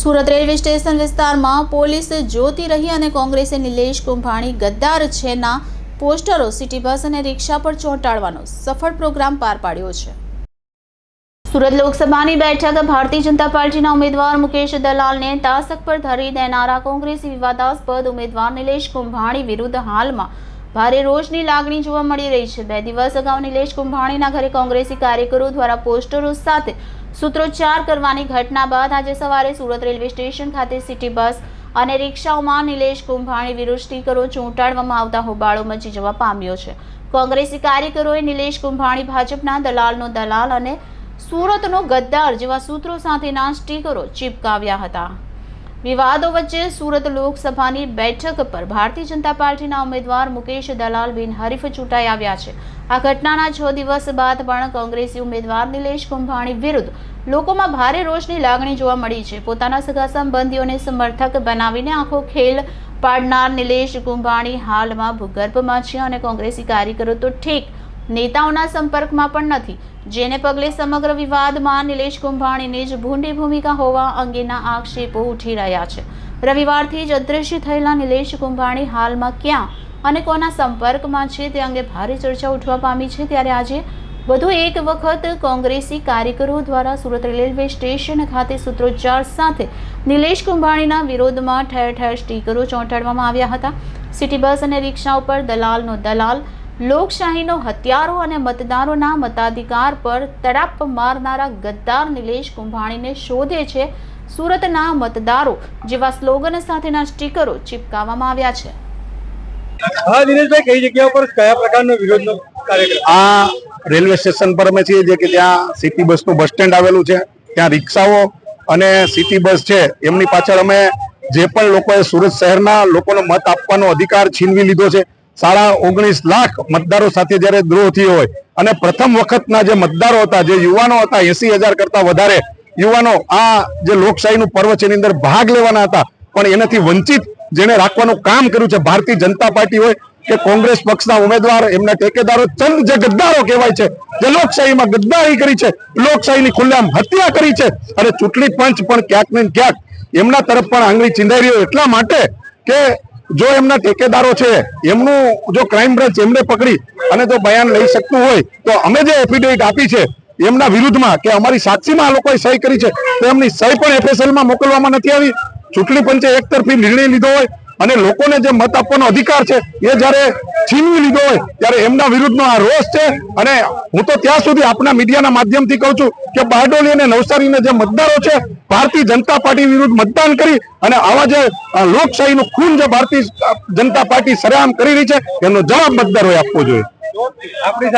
Surat railway station વિસ્તારમાં police જ્યોતિ રહી અને કોંગ્રેસે નિલેશ કુંભાણી ગદ્દાર છેના પોસ્ટરો સિટી બસ અને રિક્ષા પર ચોંટાડવાનો સફળ પ્રોગ્રામ પાર પાડ્યો છે. સુરત લોકસભાની બેઠક, ભારતીય જનતા પાર્ટીના ઉમેદવાર મુકેશ દલાલને તાસક પર ધરી દેનારા કોંગ્રેસી વિવાદાસ્પદ ઉમેદવાર નિલેશ કુંભાણી વિરુદ્ધ હાલમાં ભારે રોષની લાગણી જોવા મળી રહી છે. બે દિવસ અગાઉ નિલેશ કુંભાણીના ઘરે કોંગ્રેસી કાર્યકરો દ્વારા પોસ્ટરો સાથે સૂત્રોચ્ચાર કરવાની ઘટના બાદ આજે સવારે સુરત રેલવે સ્ટેશન ખાતે સિટી બસ અને રિક્ષાઓમાં નિલેશ કુંભાણી વિરુદ્ધ સ્ટીકરો ચોંટાડવામાં આવતા હોબાળો મચી જવા પામ્યો છે. કોંગ્રેસી કાર્યકરોએ નિલેશ કુંભાણી ભાજપના દલાલનો દલાલ અને સુરતનો ગદ્દાર જેવા સૂત્રો સાથેના સ્ટીકરો ચીપકાવ્યા હતા. વિવાદો વચ્ચે સુરત લોકસભાની બેઠક પર ભારતીય જનતા પાર્ટીના ઉમેદવાર મુકેશ દલાલ બિનહરીફ ચૂંટાઈ આવ્યા છે. આ ઘટનાના છ દિવસ બાદ પણ કોંગ્રેસી ઉમેદવાર નિલેશ કુંભાણી વિરુદ્ધ લોકોમાં ભારે રોષની લાગણી જોવા મળી છે. પોતાના સગા સંબંધીઓને સમર્થક બનાવીને આખો ખેલ પાડનાર નિલેશ કુંભાણી હાલમાં ભૂગર્ભમાં છે અને કોંગ્રેસી કાર્યકરો તો ઠીક નેતાઓના સંપર્કમાં પણ નથી. જેને પગલે સમગ્ર વિવાદમાં નિલેશ કુંભાણીની જ ભૂંડી ભૂમિકા હોવા અંગેના આક્ષેપો ઉઠી રહ્યા છે. રવિવારથી જ અદૃશ્ય થયેલા નિલેશ કુંભાણી હાલમાં ક્યાં અને કોના સંપર્કમાં છે તે અંગે ભારે ચર્ચા ઉઠવા પામી છે. ત્યારે આજે વધુ એક વખત કોંગ્રેસી કાર્યકરો દ્વારા સુરત રેલવે સ્ટેશન ખાતે સૂત્રોચ્ચાર સાથે નિલેશ કુંભાણીના વિરોધમાં ઠેર ઠેર સ્ટીકરો ચોંટાડવામાં આવ્યા હતા. સિટી બસ અને રિક્ષા ઉપર દલાલનો દલાલ લોકશાહીનો હત્યારો અને મતદારોના મતાધિકાર પર તડાપ મારનારા ગદ્દાર નિલેશ કુંભાણીને શોધે છે સુરતના મતદારો જેવા સ્લોગન સાથેના સ્ટીકરો ચીપકાવવામાં આવ્યા છે. હા દિનેશભાઈ કઈ જગ્યા પર કયા પ્રકારનો વિરોધનો કાર્યક્રમ? આ રેલવે સ્ટેશન પર અમે છીએ જે કે ત્યાં સિટી બસનું બસ સ્ટેન્ડ આવેલું છે. ત્યાં રિક્ષાઓ અને સિટી બસ છે. એમની પાછળ અમે જે પણ લોકોએ સુરત શહેરના લોકોનો મત આપવાનો અધિકાર છીનવી લીધો છે. સાડા ઓગણીસ લાખ મતદારો સાથે જ્યારે દ્રોહ થયો હોય અને પ્રથમ વખતના જે મતદારો હતા, જે યુવાનો હતા, એસી હજાર કરતા વધારે યુવાનો આ જે લોકશાહીનું પર્વ છે, એની અંદર ભાગ લેવાના હતા. પણ એનાથી વંચિત જેને રાખવાનું કામ કર્યું છે, ભારતીય જનતા પાર્ટી હોય કે કોંગ્રેસ પક્ષના ઉમેદવાર, એમના ટેકેદારો ચંદ જે ગદ્દારો કહેવાય છે, જે લોકશાહીમાં ગદ્દારી કરી છે, લોકશાહીની ખુલ્લેઆમ હત્યા કરી છે અને ચૂંટણી પંચ પણ ક્યાંક ને ક્યાંક એમના તરફ પણ આંગળી ચીંધાઈ રહ્યો એટલા માટે કે જો એમના ઠેકેદારો છે, એમનું જો ક્રાઇમ બ્રાન્ચ એમને પકડી અને જો બયાન લઈ શકતું હોય, તો અમે જે એફિડેવિટ આપી છે, એમના વિરુદ્ધમાં કે અમારી સાક્ષીમાં આ લોકોએ સહી કરી છે, તો એમની સહી પણ એફએસએલમાં મોકલવામાં નથી આવી. ચૂંટણી પંચે એકતરફી નિર્ણય લીધો હોય અને લોકોને જે મત આપવાનો અધિકાર છે, એ જ્યારે છીનવી લીધો હોય, ત્યારે એમના વિરુદ્ધનો આ રોષ છે. અને હું તો ત્યાં સુધી આપના મીડિયાના માધ્યમથી કહું છું કે બારડોલી અને નવસારીના જે મતદારો છે, ભારતીય જનતા પાર્ટી વિરુદ્ધ મતદાન કરી અને આવા જે લોકશાહીનું ખૂન જે ભારતીય જનતા પાર્ટી સરેઆમ કરી રહી છે એનો જવાબ મતદારોએ આપવો જોઈએ. આપણી